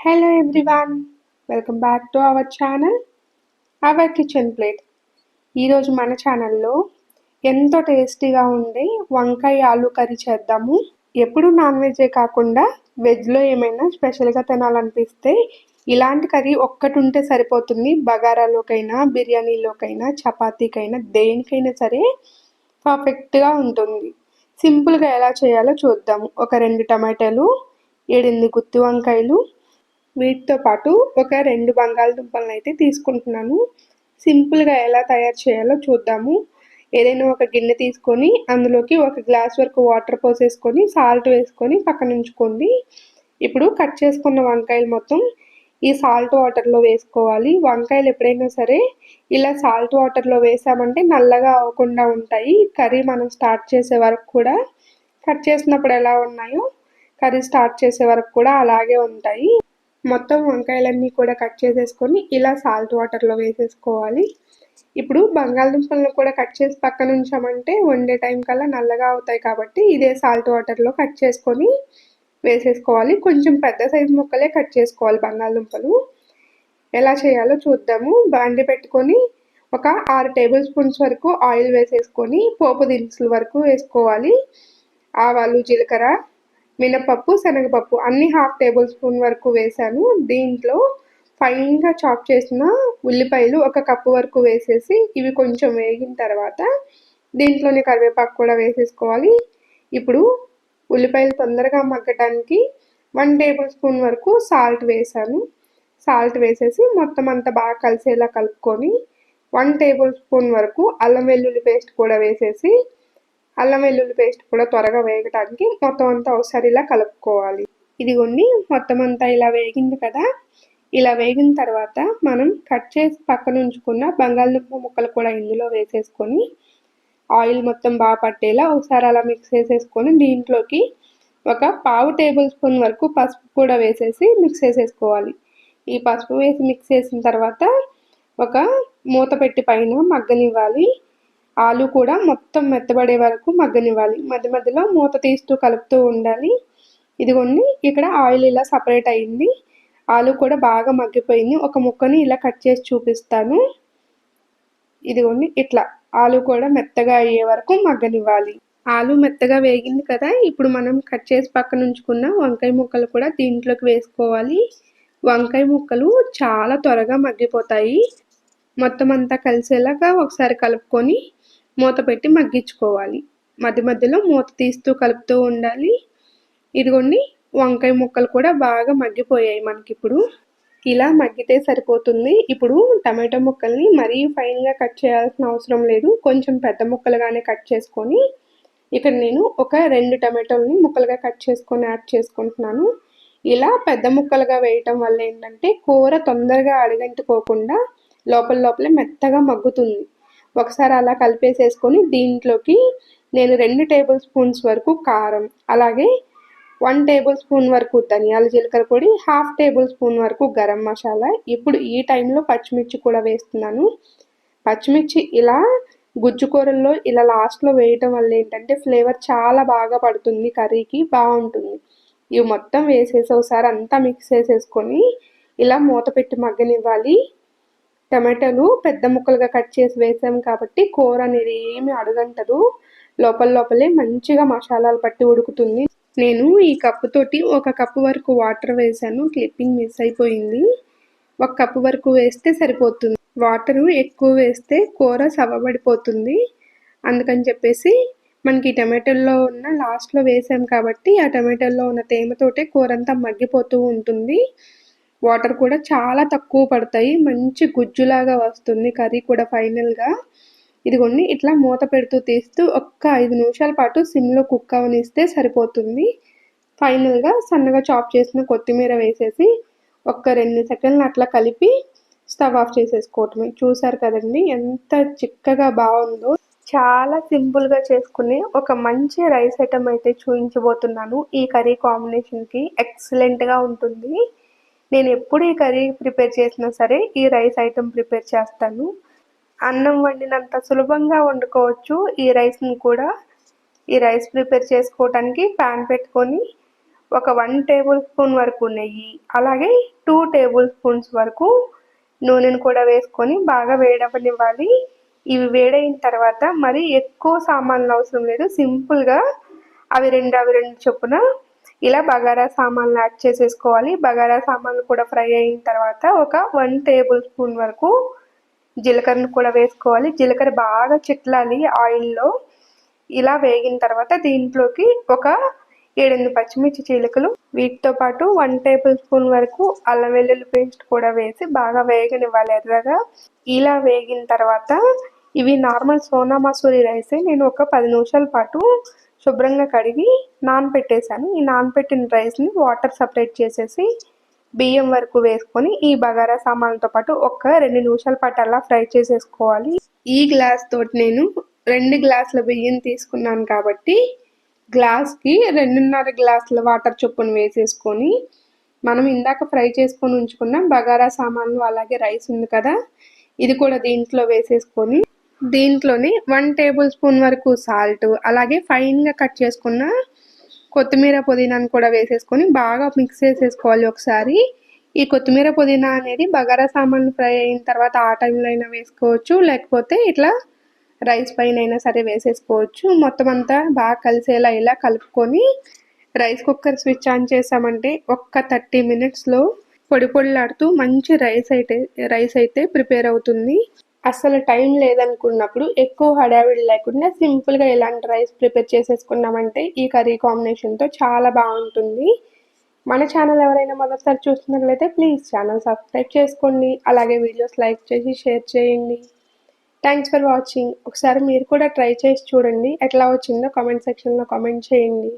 Hello everyone welcome back to our channel our kitchen plate ఈరోజు మన ఛానల్లో ఎంతో టేస్టీగా ఉండే వంకాయ ఆలు కర్రీ చేద్దాము. ఎప్పుడు నాన్ వెజే కాకుండా వెజ్లో ఏమైనా స్పెషల్గా తినాలనిపిస్తే ఇలాంటి కర్రీ ఒక్కటి ఉంటే సరిపోతుంది. బగారాలోకైనా బిర్యానీలోకైనా చపాతీకైనా దేనికైనా సరే పర్ఫెక్ట్గా ఉంటుంది. సింపుల్గా ఎలా చేయాలో చూద్దాము. ఒక రెండు టమాటాలు ఏడెనిమిది గుత్తి వంకాయలు వీటితో పాటు ఒక రెండు బంగాళదుంపలను అయితే తీసుకుంటున్నాను. సింపుల్గా ఎలా తయారు చేయాలో చూద్దాము. ఏదైనా ఒక గిన్నె తీసుకొని అందులోకి ఒక గ్లాస్ వరకు వాటర్ పోసేసుకొని సాల్ట్ వేసుకొని పక్కన ఉంచుకోండి. ఇప్పుడు కట్ చేసుకున్న వంకాయలు మొత్తం ఈ సాల్ట్ వాటర్లో వేసుకోవాలి. వంకాయలు ఎప్పుడైనా సరే ఇలా సాల్ట్ వాటర్లో వేసామంటే నల్లగా అవ్వకుండా ఉంటాయి. కర్రీ మనం స్టార్ట్ చేసే వరకు కూడా కట్ చేసినప్పుడు ఎలా ఉన్నాయో కర్రీ స్టార్ట్ చేసే వరకు కూడా అలాగే ఉంటాయి. మొత్తం వంకాయలన్నీ కూడా కట్ చేసేసుకొని ఇలా సాల్ట్ వాటర్లో వేసేసుకోవాలి. ఇప్పుడు బంగాళదుంపలను కూడా కట్ చేసి పక్కన ఉంచామంటే వండే టైం కల్లా నల్లగా అవుతాయి కాబట్టి ఇదే సాల్ట్ వాటర్లో కట్ చేసుకొని వేసేసుకోవాలి. కొంచెం పెద్ద సైజు ముక్కలే కట్ చేసుకోవాలి బంగాళదుంపలు. ఎలా చేయాలో చూద్దాము. బాండి పెట్టుకొని ఒక ఆరు టేబుల్ స్పూన్స్ వరకు ఆయిల్ వేసేసుకొని పోపు దినుసులు వరకు వేసుకోవాలి. ఆవాలు జీలకర్ర మినపప్పు శనగపప్పు అన్ని హాఫ్ టేబుల్ స్పూన్ వరకు వేసాను. దీంట్లో ఫైన్గా చాప్ చేసిన ఉల్లిపాయలు ఒక కప్పు వరకు వేసేసి ఇవి కొంచెం వేగిన తర్వాత దీంట్లోనే కరివేపాకు కూడా వేసేసుకోవాలి. ఇప్పుడు ఉల్లిపాయలు తొందరగా మగ్గటానికి వన్ టేబుల్ స్పూన్ వరకు సాల్ట్ వేసాను. సాల్ట్ వేసేసి మొత్తం అంతా బాగా కలిసేలా కలుపుకొని వన్ టేబుల్ స్పూన్ వరకు అల్లం వెల్లుల్లి పేస్ట్ కూడా వేసేసి అల్లం వెల్లుల్లి పేస్ట్ కూడా త్వరగా వేగటానికి మొత్తం అంతా ఒకసారి ఇలా కలుపుకోవాలి. ఇదిగోండి మొత్తం అంతా ఇలా వేగింది కదా. ఇలా వేగిన తర్వాత మనం కట్ చేసి పక్కన ఉంచుకున్న బంగాళదుంప ముక్కలు కూడా ఇందులో వేసేసుకొని ఆయిల్ మొత్తం బాగా పట్టేలా ఒకసారి అలా మిక్స్ చేసేసుకొని దీంట్లోకి ఒక పావు టేబుల్ స్పూన్ వరకు పసుపు కూడా వేసేసి మిక్స్ చేసేసుకోవాలి. ఈ పసుపు వేసి మిక్స్ చేసిన తర్వాత ఒక మూత పెట్టి పైన మగ్గనివ్వాలి. ఆలు కూడా మొత్తం మెత్తబడే వరకు మగ్గనివ్వాలి. మధ్య మధ్యలో మూత తీస్తూ కలుపుతూ ఉండాలి. ఇదిగోండి ఇక్కడ ఆయిల్ ఇలా సపరేట్ అయింది. ఆలు కూడా బాగా మగ్గిపోయింది. ఒక ముక్కని ఇలా కట్ చేసి చూపిస్తాను. ఇదిగోండి ఇట్లా ఆలు కూడా మెత్తగా అయ్యే వరకు మగ్గనివ్వాలి. ఆలు మెత్తగా వేగింది కదా ఇప్పుడు మనం కట్ చేసి పక్కన ఉంచుకున్న వంకాయ ముక్కలు కూడా దీంట్లోకి వేసుకోవాలి. వంకాయ ముక్కలు చాలా త్వరగా మగ్గిపోతాయి. మొత్తం అంతా కలిసేలాగా ఒకసారి కలుపుకొని మూత పెట్టి మగ్గించుకోవాలి. మధ్య మధ్యలో మూత తీస్తూ కలుపుతూ ఉండాలి. ఇదిగోండి వంకాయ ముక్కలు కూడా బాగా మగ్గిపోయాయి మనకి ఇప్పుడు ఇలా మగ్గితే సరిపోతుంది. ఇప్పుడు టమాటో ముక్కల్ని మరీ ఫైన్గా కట్ చేయాల్సిన అవసరం లేదు. కొంచెం పెద్ద ముక్కలుగానే కట్ చేసుకొని ఇక్కడ నేను ఒక రెండు టమాటోల్ని ముక్కలుగా కట్ చేసుకొని యాడ్ చేసుకుంటున్నాను. ఇలా పెద్ద ముక్కలుగా వేయటం వల్ల ఏంటంటే కూర తొందరగా అడుగంటుకోకుండా లోపల లోపలే మెత్తగా మగ్గుతుంది. ఒకసారి అలా కలిపేసేసుకొని దీంట్లోకి నేను రెండు టేబుల్ స్పూన్స్ వరకు కారం అలాగే వన్ టేబుల్ స్పూన్ వరకు ధనియాల జీలకర్ర పొడి హాఫ్ టేబుల్ స్పూన్ వరకు గరం మసాలా. ఇప్పుడు ఈ టైంలో పచ్చిమిర్చి కూడా వేస్తున్నాను. పచ్చిమిర్చి ఇలా గుజ్జు కూరల్లో ఇలా లాస్ట్లో వేయటం వల్ల ఏంటంటే ఫ్లేవర్ చాలా బాగా పడుతుంది కర్రీకి బాగుంటుంది. ఇవి మొత్తం వేసేసి ఒకసారి అంతా మిక్స్ చేసేసుకొని ఇలా మూత పెట్టి మగ్గనివ్వాలి. టమాటాలు పెద్ద ముక్కలుగా కట్ చేసి వేసాం కాబట్టి కూర అనేది ఏమి అడుగంటదు. లోపల లోపలే మంచిగా మసాలాలు పట్టి ఉడుకుతుంది. నేను ఈ కప్పుతోటి ఒక కప్పు వరకు వాటర్ వేసాను. క్లిప్పింగ్ మిస్ అయిపోయింది. ఒక కప్పు వరకు వేస్తే సరిపోతుంది. వాటర్ ఎక్కువ వేస్తే కూర సవబడిపోతుంది అందుకని చెప్పేసి మనకి టమాటోల్లో ఉన్న లాస్ట్లో వేసాం కాబట్టి ఆ టమాటోల్లో ఉన్న తేమతోటే కూర అంతా మగ్గిపోతూ ఉంటుంది. వాటర్ కూడా చాలా తక్కువ పడతాయి. మంచి గుజ్జులాగా వస్తుంది కర్రీ కూడా ఫైనల్గా. ఇదిగోండి ఇట్లా మూత పెడుతూ తీస్తూ ఒక్క ఐదు నిమిషాల పాటు సిమ్లో కుక్ అవనిస్తే సరిపోతుంది. ఫైనల్గా సన్నగా చాప్ చేసిన కొత్తిమీర వేసేసి ఒక్క రెండు సెకండ్లు అట్లా కలిపి స్టవ్ ఆఫ్ చేసేసుకోవటమే. చూసారు కదండి ఎంత చిక్కగా బాగుందో. చాలా సింపుల్గా చేసుకునే ఒక మంచి రైస్ ఐటమ్ అయితే చూపించబోతున్నాను ఈ కర్రీ కాంబినేషన్కి ఎక్సలెంట్గా ఉంటుంది. నేను ఎప్పుడు ఈ కర్రీ ప్రిపేర్ చేసినా సరే ఈ రైస్ ఐటెం ప్రిపేర్ చేస్తాను. అన్నం వండినంత సులభంగా వండుకోవచ్చు. ఈ రైస్ని కూడా ఈ రైస్ ప్రిపేర్ చేసుకోవడానికి ప్యాన్ పెట్టుకొని ఒక వన్ టేబుల్ స్పూన్ వరకు నెయ్యి అలాగే టూ టేబుల్ స్పూన్స్ వరకు నూనెను కూడా వేసుకొని బాగా వేడవనివ్వాలి. ఇవి వేడైన తర్వాత మరి ఎక్కువ సామాన్లు అవసరం లేదు. సింపుల్గా అవి రెండు అవి రెండు చొప్పున ఇలా బగారా సామాన్లు యాడ్ చేసేసుకోవాలి. బగారా సామాన్లు కూడా ఫ్రై అయిన తర్వాత ఒక వన్ టేబుల్ స్పూన్ వరకు జీలకర్రను కూడా వేసుకోవాలి. జీలకర్ర బాగా చిట్లాలి ఆయిల్లో. ఇలా వేగిన తర్వాత దీంట్లోకి ఒక ఏడెనిమిది పచ్చిమిర్చి చీలకలు వీటితో పాటు వన్ టేబుల్ స్పూన్ వరకు అల్లం వెల్లుల్లి పేస్ట్ కూడా వేసి బాగా వేగనివ్వాలి ఎర్రగా. ఇలా వేగిన తర్వాత ఇవి నార్మల్ సోనా మసూరి రైస్. నేను ఒక పది నిమిషాల పాటు శుభ్రంగా కడిగి నానపెట్టేశాను. ఈ నానపెట్టిన రైస్ని వాటర్ సపరేట్ చేసేసి బియ్యం వరకు వేసుకొని ఈ బగారా సామాన్లతో పాటు ఒక్క రెండు నిమిషాల పాటు అలా ఫ్రై చేసేసుకోవాలి. ఈ గ్లాస్ తోటి నేను రెండు గ్లాసుల బియ్యం తీసుకున్నాను కాబట్టి గ్లాస్కి రెండున్నర గ్లాసుల వాటర్ చొప్పున వేసేసుకొని మనం ఇందాక ఫ్రై చేసుకొని ఉంచుకున్న బగారా సామాన్లు అలాగే రైస్ ఉంది కదా ఇది కూడా దీంట్లో వేసేసుకొని దీంట్లోనే వన్ టేబుల్ స్పూన్ వరకు సాల్ట్ అలాగే ఫైన్గా కట్ చేసుకున్న కొత్తిమీర పుదీనాను కూడా వేసేసుకొని బాగా మిక్స్ చేసేసుకోవాలి ఒకసారి. ఈ కొత్తిమీర పుదీనా అనేది బగారా సామాన్లు ఫ్రై అయిన తర్వాత ఆ టైంలో అయినా వేసుకోవచ్చు లేకపోతే ఇట్లా రైస్ పైన అయినా సరే వేసేసుకోవచ్చు. మొత్తం అంతా బాగా కలిసేలా ఇలా కలుపుకొని రైస్ కుక్కర్ స్విచ్ ఆన్ చేసామంటే ఒక్క థర్టీ మినిట్స్లో పొడి పొడిలాడుతూ మంచి రైస్ అయితే రైస్ అయితే ప్రిపేర్ అవుతుంది. అసలు టైం లేదనుకున్నప్పుడు ఎక్కువ హడావిడి లేకుండా సింపుల్గా ఇలాంటి రైస్ ప్రిపేర్ చేసేసుకున్నామంటే ఈ కర్రీ కాంబినేషన్తో చాలా బాగుంటుంది. మన ఛానల్ ఎవరైనా మొదటిసారి చూస్తున్నట్లయితే ప్లీజ్ ఛానల్ సబ్స్క్రైబ్ చేసుకోండి. అలాగే వీడియోస్ లైక్ చేసి షేర్ చేయండి. థ్యాంక్స్ ఫర్ వాచింగ్ ఒకసారి మీరు కూడా ట్రై చేసి చూడండి. ఎట్లా వచ్చిందో కామెంట్ సెక్షన్లో కామెంట్ చేయండి.